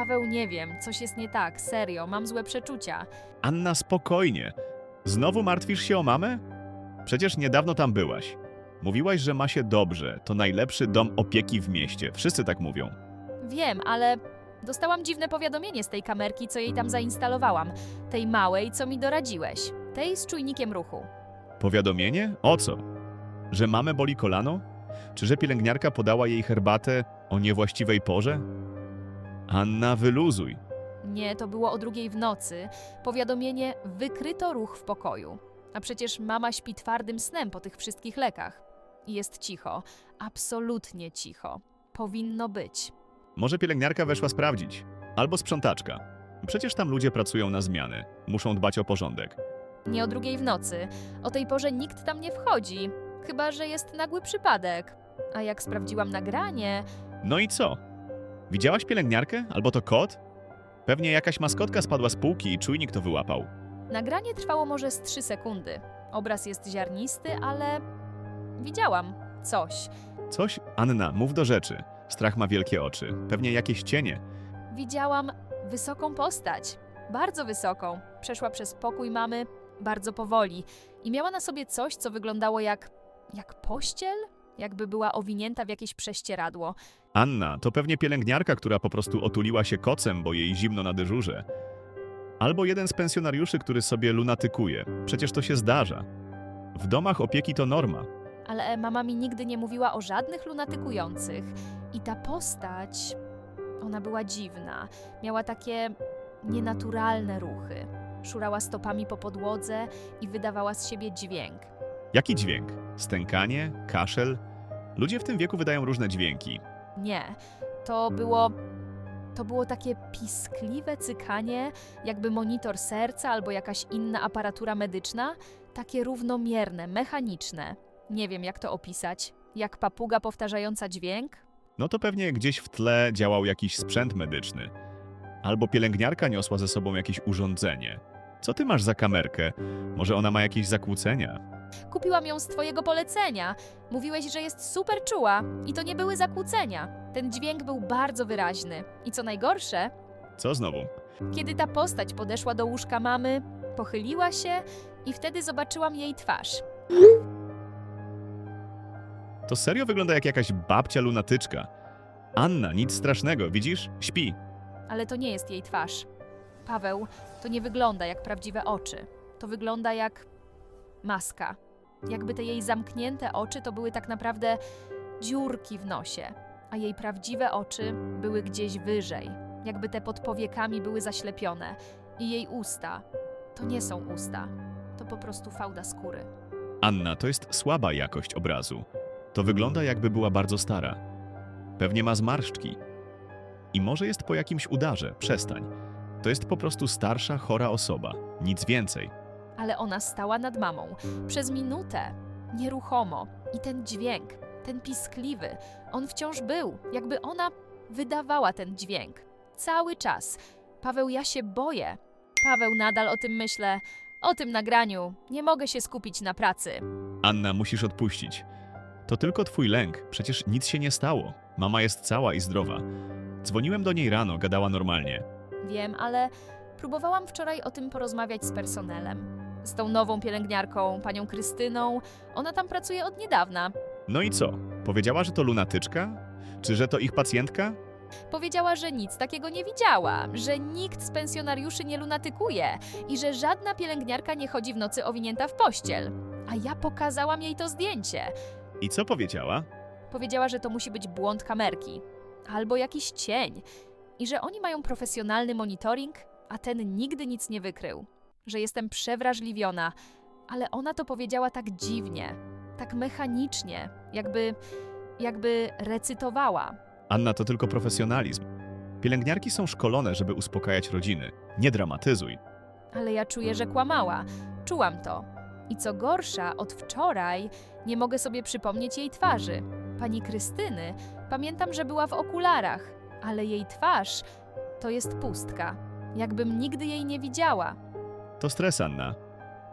Paweł, nie wiem, coś jest nie tak, serio, mam złe przeczucia. Anna, spokojnie. Znowu martwisz się o mamę? Przecież niedawno tam byłaś. Mówiłaś, że ma się dobrze. To najlepszy dom opieki w mieście. Wszyscy tak mówią. Wiem, ale dostałam dziwne powiadomienie z tej kamerki, co jej tam zainstalowałam. Tej małej, co mi doradziłeś. Tej z czujnikiem ruchu. Powiadomienie? O co? Że mamę boli kolano? Czy że pielęgniarka podała jej herbatę o niewłaściwej porze? Anna, wyluzuj. Nie, to było o drugiej w nocy. Powiadomienie wykryto ruch w pokoju. A przecież mama śpi twardym snem po tych wszystkich lekach. I jest cicho, absolutnie cicho. Powinno być. Może pielęgniarka weszła sprawdzić. Albo sprzątaczka. Przecież tam ludzie pracują na zmiany. Muszą dbać o porządek. Nie o drugiej w nocy. O tej porze nikt tam nie wchodzi. Chyba, że jest nagły przypadek. A jak sprawdziłam nagranie, No i co? Widziałaś pielęgniarkę? Albo to kot? Pewnie jakaś maskotka spadła z półki i czujnik to wyłapał. nagranie trwało może z 3 sekundy. Obraz jest ziarnisty, ale widziałam coś. Coś? Anna, mów do rzeczy. Strach ma wielkie oczy. Pewnie jakieś cienie. Widziałam wysoką postać. Bardzo wysoką. Przeszła przez pokój mamy bardzo powoli i miała na sobie coś, co wyglądało jak. jak pościel? Jakby była owinięta w jakieś prześcieradło. Anna, to pewnie pielęgniarka, która po prostu otuliła się kocem, bo jej zimno na dyżurze. Albo jeden z pensjonariuszy, który sobie lunatykuje. Przecież to się zdarza. W domach opieki to norma. Ale mama mi nigdy nie mówiła o żadnych lunatykujących. I ta postać, ona była dziwna. Miała takie nienaturalne ruchy. Szurała stopami po podłodze i wydawała z siebie dźwięk. Jaki dźwięk? Stękanie? Kaszel? Ludzie w tym wieku wydają różne dźwięki. Nie, to było. To było takie piskliwe cykanie, jakby monitor serca albo jakaś inna aparatura medyczna, takie równomierne, mechaniczne. Nie wiem, jak to opisać. Jak papuga powtarzająca dźwięk? No to pewnie gdzieś w tle działał jakiś sprzęt medyczny. Albo pielęgniarka niosła ze sobą jakieś urządzenie. Co ty masz za kamerkę? Może ona ma jakieś zakłócenia? Kupiłam ją z twojego polecenia. Mówiłeś, że jest super czuła i to nie były zakłócenia. Ten dźwięk był bardzo wyraźny. I co najgorsze, Co znowu? kiedy ta postać podeszła do łóżka mamy, pochyliła się i wtedy zobaczyłam jej twarz. To serio wygląda jak jakaś babcia lunatyczka. Anna, nic strasznego, widzisz? Śpi. ale to nie jest jej twarz. Paweł, to nie wygląda jak prawdziwe oczy. To wygląda jak maska. Jakby te jej zamknięte oczy to były tak naprawdę dziurki w nosie, a jej prawdziwe oczy były gdzieś wyżej. Jakby te pod powiekami były zaślepione. I jej usta to nie są usta. To po prostu fałda skóry. Anna, to jest słaba jakość obrazu. To wygląda jakby była bardzo stara. Pewnie ma zmarszczki. I może jest po jakimś udarze, przestań. To jest po prostu starsza, chora osoba. Nic więcej. Ale ona stała nad mamą przez minutę, nieruchomo. I ten dźwięk, ten piskliwy, on wciąż był, jakby ona wydawała ten dźwięk. Cały czas. Paweł, ja się boję. Paweł, nadal o tym myślę. O tym nagraniu. Nie mogę się skupić na pracy. Anna, musisz odpuścić. To tylko twój lęk, przecież nic się nie stało. Mama jest cała i zdrowa. Dzwoniłem do niej rano, gadała normalnie. Wiem, ale próbowałam wczoraj o tym porozmawiać z personelem. Z tą nową pielęgniarką, panią Krystyną. Ona tam pracuje od niedawna. No i co? Powiedziała, że to lunatyczka? Czy że to ich pacjentka? Powiedziała, że nic takiego nie widziała, że nikt z pensjonariuszy nie lunatykuje i że żadna pielęgniarka nie chodzi w nocy owinięta w pościel. A ja pokazałam jej to zdjęcie. I co powiedziała? Powiedziała, że to musi być błąd kamerki albo jakiś cień i że oni mają profesjonalny monitoring, a ten nigdy nic nie wykrył. Że jestem przewrażliwiona, ale ona to powiedziała tak dziwnie, tak mechanicznie, jakby jakby recytowała. Anna, to tylko profesjonalizm. Pielęgniarki są szkolone, żeby uspokajać rodziny. Nie dramatyzuj. ale ja czuję, że kłamała. Czułam to. I co gorsza, od wczoraj nie mogę sobie przypomnieć jej twarzy. Pani Krystyny, pamiętam, że była w okularach, ale jej twarz to jest pustka. Jakbym nigdy jej nie widziała. To stres, Anna.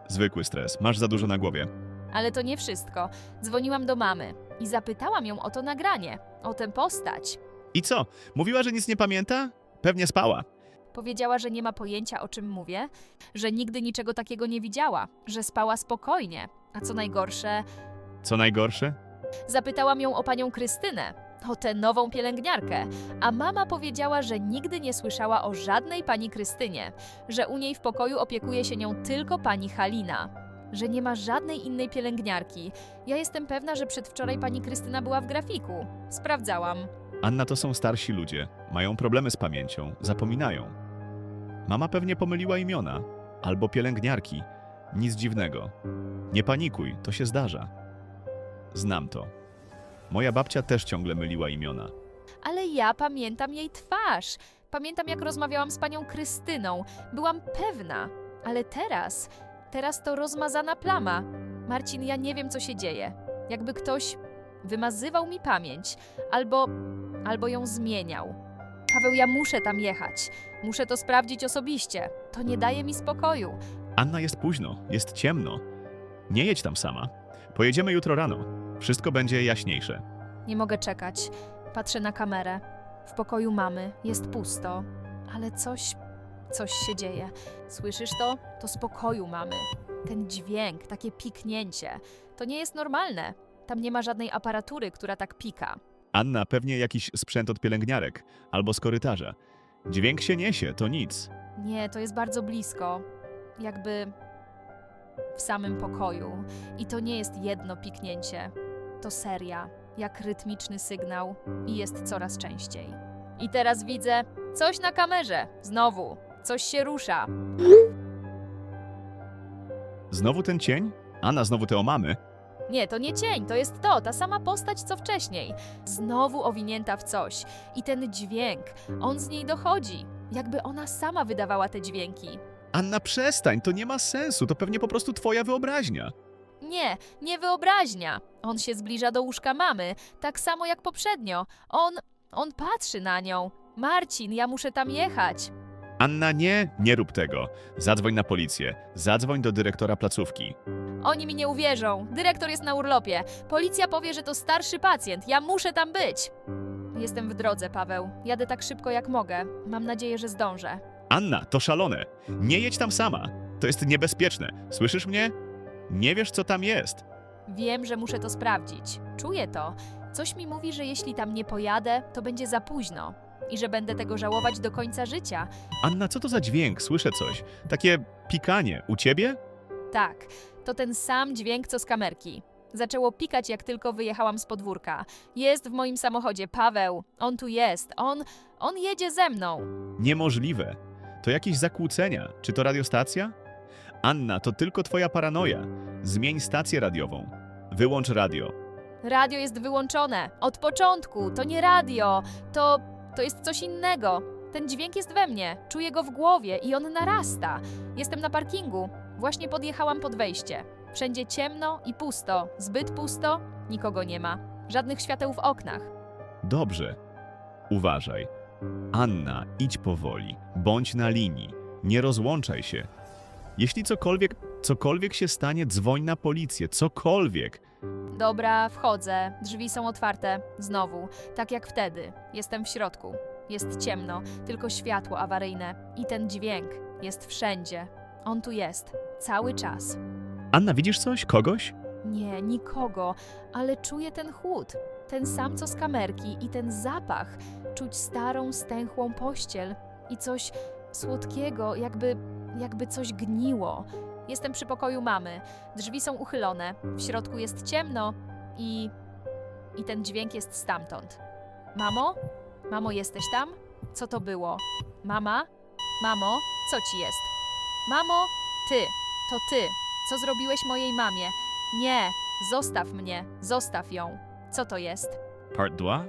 Zwykły stres. Masz za dużo na głowie. Ale to nie wszystko. Dzwoniłam do mamy i zapytałam ją o to nagranie, o tę postać. I co? Mówiła, że nic nie pamięta? Pewnie spała. Powiedziała, że nie ma pojęcia o czym mówię, że nigdy niczego takiego nie widziała, że spała spokojnie. A co najgorsze, Co najgorsze? Zapytałam ją o panią Krystynę, o tę nową pielęgniarkę, a mama powiedziała, że nigdy nie słyszała o żadnej pani Krystynie, że u niej w pokoju opiekuje się nią tylko pani Halina, że nie ma żadnej innej pielęgniarki. Ja jestem pewna, że przedwczoraj pani Krystyna była w grafiku. Sprawdzałam. Anna to są starsi ludzie. Mają problemy z pamięcią, zapominają. Mama pewnie pomyliła imiona. Albo pielęgniarki. Nic dziwnego. Nie panikuj, to się zdarza. Znam to. Moja babcia też ciągle myliła imiona. Ale ja pamiętam jej twarz. Pamiętam, jak rozmawiałam z panią Krystyną. Byłam pewna. Ale teraz, teraz to rozmazana plama. Marcin, ja nie wiem, co się dzieje. Jakby ktoś wymazywał mi pamięć, albo, albo ją zmieniał. Paweł, ja muszę tam jechać. Muszę to sprawdzić osobiście. To nie daje mi spokoju. Anna jest późno, jest ciemno. Nie jedź tam sama. Pojedziemy jutro rano. Wszystko będzie jaśniejsze. Nie mogę czekać. Patrzę na kamerę. W pokoju mamy jest pusto, ale coś, coś się dzieje. Słyszysz to? To z pokoju mamy. Ten dźwięk, takie piknięcie. To nie jest normalne. Tam nie ma żadnej aparatury, która tak pika. Anna pewnie jakiś sprzęt od pielęgniarek albo z korytarza. Dźwięk się niesie, to nic. Nie, to jest bardzo blisko. Jakby w samym pokoju. I to nie jest jedno piknięcie. To seria, jak rytmiczny sygnał i jest coraz częściej. I teraz widzę coś na kamerze. Znowu. Coś się rusza. Znowu ten cień? Anna, znowu te omamy? Nie, to nie cień, to jest to, ta sama postać co wcześniej. Znowu owinięta w coś. I ten dźwięk, on z niej dochodzi. Jakby ona sama wydawała te dźwięki. Anna, przestań, to nie ma sensu, to pewnie po prostu twoja wyobraźnia. Nie, nie wyobraźnia. On się zbliża do łóżka mamy, tak samo jak poprzednio. On, on patrzy na nią. Marcin, ja muszę tam jechać. Anna, nie, nie rób tego. Zadzwoń na policję, zadzwoń do dyrektora placówki. Oni mi nie uwierzą. Dyrektor jest na urlopie. Policja powie, że to starszy pacjent. Ja muszę tam być. Jestem w drodze, Paweł. Jadę tak szybko jak mogę. Mam nadzieję, że zdążę. Anna, to szalone. Nie jedź tam sama. To jest niebezpieczne. Słyszysz mnie? Nie wiesz, co tam jest. Wiem, że muszę to sprawdzić. Czuję to. Coś mi mówi, że jeśli tam nie pojadę, to będzie za późno. I że będę tego żałować do końca życia. Anna, co to za dźwięk? Słyszę coś. Takie pikanie. U ciebie? Tak, to ten sam dźwięk co z kamerki. Zaczęło pikać, jak tylko wyjechałam z podwórka. Jest w moim samochodzie Paweł. On tu jest. On, on jedzie ze mną. Niemożliwe. To jakieś zakłócenia. Czy to radiostacja? Anna, to tylko twoja paranoja. Zmień stację radiową. Wyłącz radio. Radio jest wyłączone. Od początku. To nie radio. To, to jest coś innego. Ten dźwięk jest we mnie. Czuję go w głowie i on narasta. Jestem na parkingu. Właśnie podjechałam pod wejście. Wszędzie ciemno i pusto. Zbyt pusto. Nikogo nie ma. Żadnych świateł w oknach. Dobrze. Uważaj. Anna, idź powoli. Bądź na linii. Nie rozłączaj się. Jeśli cokolwiek, cokolwiek się stanie, dzwoń na policję. Cokolwiek. Dobra, wchodzę. Drzwi są otwarte. Znowu. Tak jak wtedy. Jestem w środku. Jest ciemno, tylko światło awaryjne. I ten dźwięk jest wszędzie. On tu jest. Cały czas. Anna, widzisz coś? Kogoś? Nie, nikogo, ale czuję ten chłód. Ten sam co z kamerki i ten zapach. Czuć starą, stęchłą pościel i coś słodkiego, jakby, jakby coś gniło. Jestem przy pokoju mamy. Drzwi są uchylone. W środku jest ciemno i. i ten dźwięk jest stamtąd. Mamo? Mamo, jesteś tam? Co to było? Mama? Mamo, co ci jest? Mamo, ty, to ty. Co zrobiłeś mojej mamie? Nie, zostaw mnie, zostaw ją. Co to jest? Part 2?